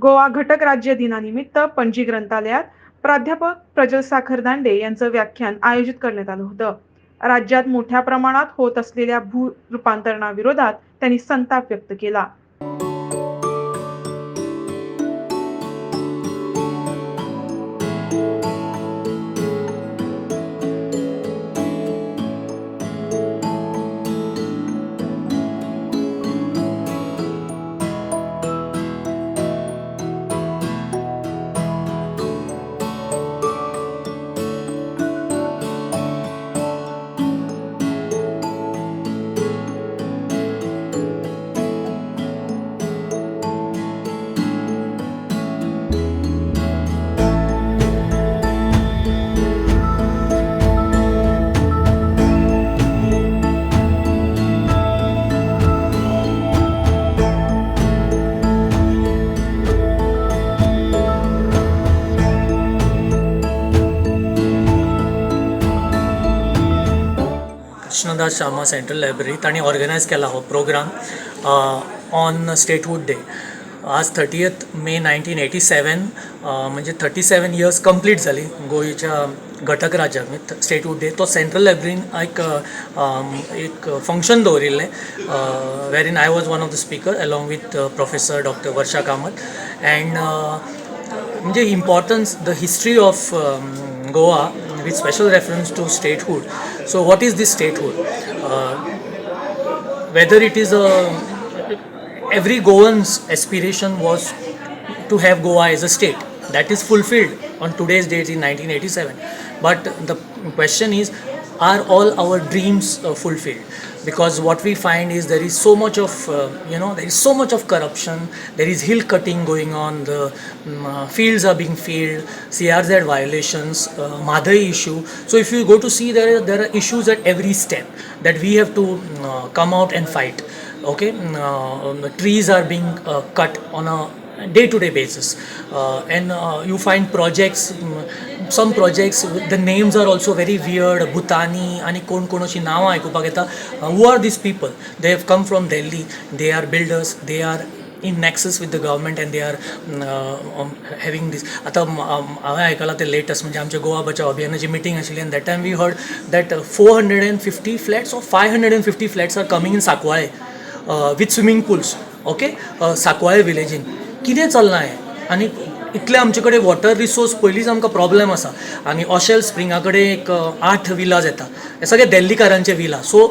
गोवा घटक राज्य दिनानिमित्त पणजी ग्रंथालयात प्राध्यापक प्रजल साखर दांडे यांचं व्याख्यान आयोजित करण्यात आलं होतं. राज्यात मोठ्या प्रमाणात होत असलेल्या भू रूपांतरणाविरोधात त्यांनी संताप व्यक्त केला. कृष्णदास शामा सेंट्रल लायब्ररी तांणी ऑर्गनायज केला हो प्रोग्राम ऑन स्टेटहूड डे आज thirtieth May nineteen eighty seven म्हणजे थर्टी सेवन इयर्स कंप्लीट जाली गोंयच्या घटक राज्याक स्टेटहूड डे तो सेंट्रल लायब्ररीन एक एक फंक्शन दवरिल्लें वेरीन I was one of the speaker along with professor doctor Varsha Kamat and म्हणजे importance the history of Goa with special reference to statehood. So, what is this statehood? Uh, whether it is a every Goan's aspiration was to have Goa as a state. That is fulfilled on today's date in 1987. But the question is, are all our dreams uh, fulfilled? Because what we find is there is so much of, uh, you know, there is so much of corruption, there is hill cutting going on, the um, uh, fields are being filled, CRZ violations, uh, issue. So if you go to see, there are, there are issues at every step that we have to uh, come out and fight. Okay, uh, trees are being uh, cut on a day to day basis. Uh, and uh, you find projects mm, some projects the names are also very weird bhutani आणि कोण कोण अशी नांवां आयकुपाक येता. Who are these people they have come from Delhi they are builders they are in nexus with the government and they are having these आतां हांवें आयकलां ते लेटस्ट म्हणजे आमच्या गोवा बचाव अभियानाची मिटींग आशिल्ली आनी that time we heard that four hundred and fifty flats or five hundred and fifty flats are coming in Sancoale with swimming pools okay Sancoale विलेजीन कितें चल्लां हें आनी इतले आमचे कडेन वॉटर रिसोर्स पयलींच आमकां प्रॉब्लेम आसा आनी ऑशेल स्प्रिंगा कडेन एक आठ विलाज येता हे सगळे दिल्लीकारांचे villa so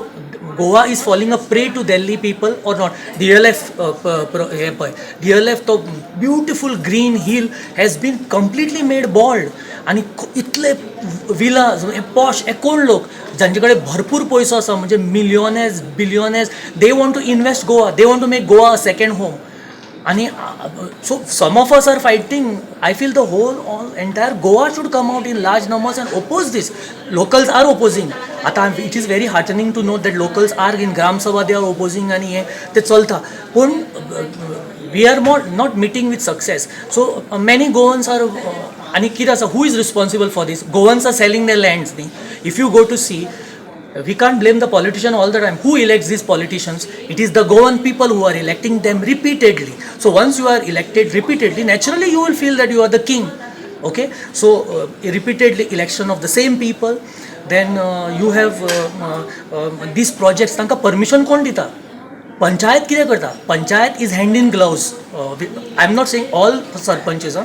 Goa is falling a prey to Delhi people or not D L F हे पळय डी एल एफ तो beautiful green hill has been completely made bald आनी इतले इतले विलाज पॉश हे कोण लोक? जांचे कडेन भरपूर पयसो आसा म्हणजे millionaires billionaires they want to invest Goa they want to make Goa a second home आणि so some of us are fighting I feel the whole all entire Goa should come out in large numbers and oppose these locals are opposing आता it is very heartening to know that locals are in gram sabha they are opposing आणि हे ते चलता पूण we are not not meeting with success so many Goans are आणि कितें आसा who is responsible for these Goans are selling the lands न्ही if you go to see we can't blame the politician all the time who elect this politicians it is the Goan people who are electing them repeatedly so once you are elected repeatedly naturally you will feel that you are the king okay so repeatedly election of the same people then you have these projects तांकां permission कोण दिता पंचायत कितें करता panchayat is hand in gloves I am not saying all sarpanches आ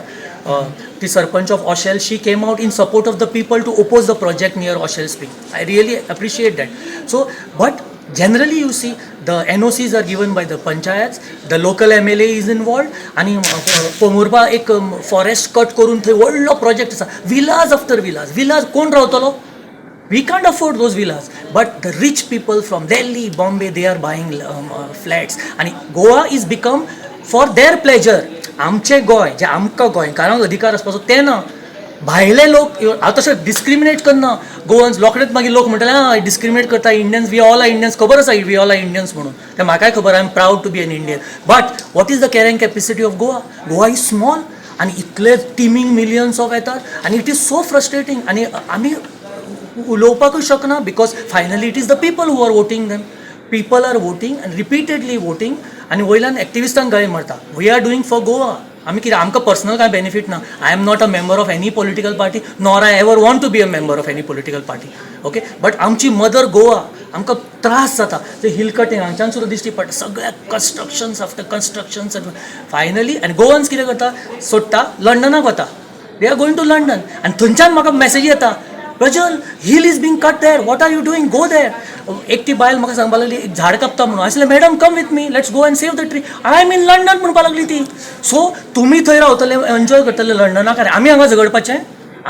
ती sarpanch of Aushel she came out in support of the people to oppose the project near Aushel spring I really appreciate that so but generally you see the NOCs are given by the panchayats, the local MLA is involved आणि पोमुरबा एक forest cut करून थंय व्हडलो project आसा villas after villas villas कोण रावतलो we can't afford those villas but the rich people from delhi bombay they are buying um, uh, flats आणि Goa is become for their pleasure आमचें गोंय जे आमकां गोंयकारांक अधिकार आसपाचो ते ना भायले लोक हांव तशें डिस्क्रिमिनेट करना. गोवन्स रोखडेच मागीर लोक म्हणटले आं डिस्क्रिमिनेट करता Indians we all are Indians खबर आसा वी ऑल आर इंडियन्स म्हणून. तें म्हाकाय खबर I am proud to be an Indian but what is the carrying capacity of Goa Goa is small आनी इतले टिमींग मिलियन्स ऑफ येतात आनी इट इज सो फ्रस्ट्रेटींग आनी आमी उलोवपाकूच शकना because finally it is the people who are voting them people are voting आनी repeatedly voting आनी वयल्यान एक्टिविस्टांक गाळी मारता. We are doing for Goa आमी कितें आमकां पर्सनल कांय बेनिफीट ना? I am not a member of any political party nor I ever want to be a member of any political party okay but आमची मदर गोवा आमकां त्रास जाता. ते हिल कटींग हांगच्यान सुद्दां दिश्टी पडटा. सगळ्या कन्स्ट्रक्शन्स आफ्टर कन्स्ट्रक्शन्स फायनली आनी गोवन्स कितें करता? सोडटा. लंडनाक वता. They are going to London आनी थंयच्यान म्हाका मॅसेजी येता. Rajan hill is being cut there what are you doing go there एकटी बायल म्हाका सांगपाक लागली एक झाड कापता म्हणून. आसले madam come with me let's go and save the tree I am in London म्हणपाक लागली ती. सो तुमी थंय रावतले एन्जॉय करतले लंडनाक अरे आमी हांगा झगडपाचें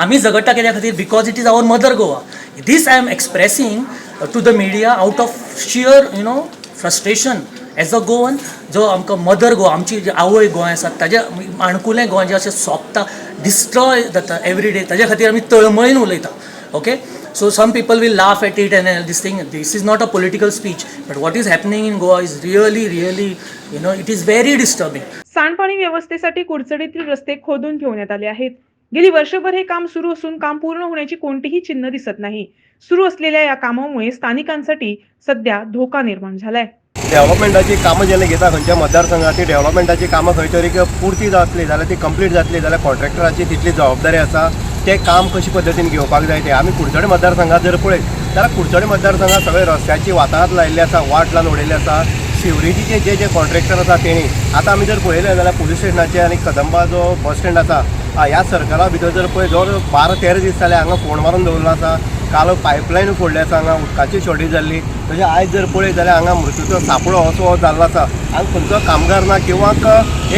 आमी झगडटा कित्या खातीर because it is our mother Goa these I am expressing to the media out of sheer you know frustration as a Goan जो आमकां मदर गोवा आमची जी आवय गोंय आसा ताजे माणकुलें गोंय जें अशें सोंपता डिस्ट्रॉय जाता एवरी डे ताज्या खातीर आमी तळमळीन उलयता. Okay so some people will laugh at it and this thing these is not a political speech but what is happening in Goa is really really you know it is very disturbing सांडपाणी व्यवस्थेसाठी कुडचडीतील रस्ते खोदून ठेवण्यात आले आहेत. गेली वर्षभर हे काम सुरू असून काम पूर्ण होण्याची कोणतीही चिन्ह दिसत नाही. सुरू असलेल्या या कामामुळे स्थानिकांसाठी सध्या धोका निर्माण झालाय. डेव्हलपमेंटाची कामं जेन्ना घेता खंयच्या मतदारसंघात ती डेव्हलपमेंटाची कामं खंय तरी पुर्ती जातली जाल्यार ती कंप्लीट जातली जाल्यार कॉन्ट्रॅक्टराची तितली जबाबदारी आसा तें काम कशे पद्दतीन घेवपाक जाय तें आमी कुडचडे मतदारसंघात जर पळयत जाल्यार कुडचडे मतदारसंघात सगळे रस्त्याची वातांत लायिल्ले आसा वाट लावन उडयल्ली आसा शिवरेजीचे जे जे कॉन्ट्रॅक्टर आसा तेणी आतां आमी जर पळयलें जाल्यार पुलीस स्टेशनाचे आनी कदंबा जो बस स्टँड आसा ह्या सर्कला भितर जर पळय जवळ बारा तेरा दीस जाले हांगा फोंड मारून दवरलो आसा काल पायपलायन फोडल्याचं आसा हांगा उदकाची शॉर्टेज जाल्ली तशें आयज जर पळयत जाल्यार हांगा मृत्यूचो सापळो असो हो जाल्लो आसा हांगा खंयचो कामगार ना किंवा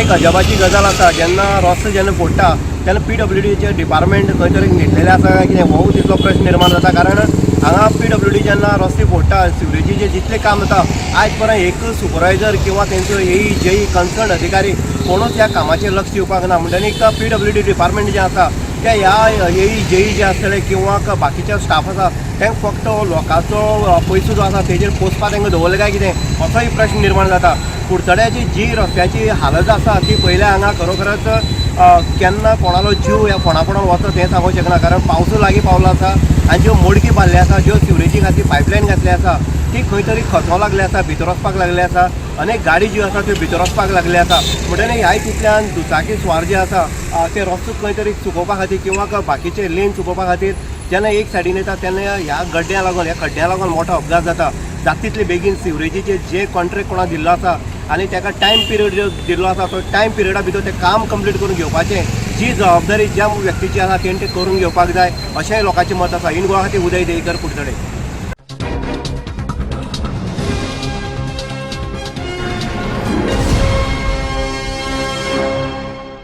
एक अजबाची गजाल आसा जेन्ना रस्तो जेन्ना फोडटा तेन्ना पी डब्ल्यू डीचे डिपार्टमेंट खंय तरी न्हिदलेले आसा काय कितें हो तितलो प्रश्न निर्माण जाता कारण हांगा पी डब्ल्यू डी जेन्ना रस्ते फोडटा सिवरेजीचें जितलें काम जाता आयज पर्यंत एक सुपरवायझर किंवा तेंचो एई जेई कन्सर्न अधिकारी कोणूच ह्या कामाचेर लक्ष दिवपाक ना म्हणटनी एक पी डब्ल्यू डी डिपार्टमेंट जें आसा त्या ह्या येई जेई जे आसतले किंवा बाकीच्या स्टाफाचा स्टाफ आसा तांकां फक्त लोकांचो पयसो जो आसा तेजेर पोसपाक तेंकां दवरलें काय कितें? असोय प्रश्न निर्माण जाता. कुडचड्याची जी रस्त्याची हालत आसा ती पयल्या हांगा खरोखरच केन्ना कोणालो जीव ह्या फोंडा वचत हें सांगूंक शकना. कारण पावसू लागीं पावलो आसा आनी ज्यो मोडकी बांदल्यो आसा ज्यो सिवरेजी खातीर पायपलायन घातली आसा ती खंय तरी खचों लागली आसा भितर वचपाक लागली आसा. अनेक गाडी ज्यो आसा त्यो भितर वचपाक लागली आसा. म्हणटनी ह्या तितल्यान दुचाकी स्वार जे आसा ते रस्तो खंय तरी चुकोवपा खातीर किंवा बाकीचे लेन चुकोवपा खातीर जेन्ना एक सायडीन येता तेन्ना ह्या गड्ड्या लागून ह्या खड्ड्या लागून मोठो अपघात जाता जाता तितले बेगीन सिवरेजीचे जे कॉन्ट्रॅक्ट कोणा दिल्लो आसा आनी ताका टायम पिरियड जो दिल्लो आसा तो टायम पिरियडा भितर तें काम कंप्लीट करून घेवपाचें जी जबाबदारी ज्या व्यक्तीची आसा तेणें तें करून घेवपाक जाय. अशेंय लोकांचें मत आसा इन गोवा खातीर उदय देयकर कुडचडे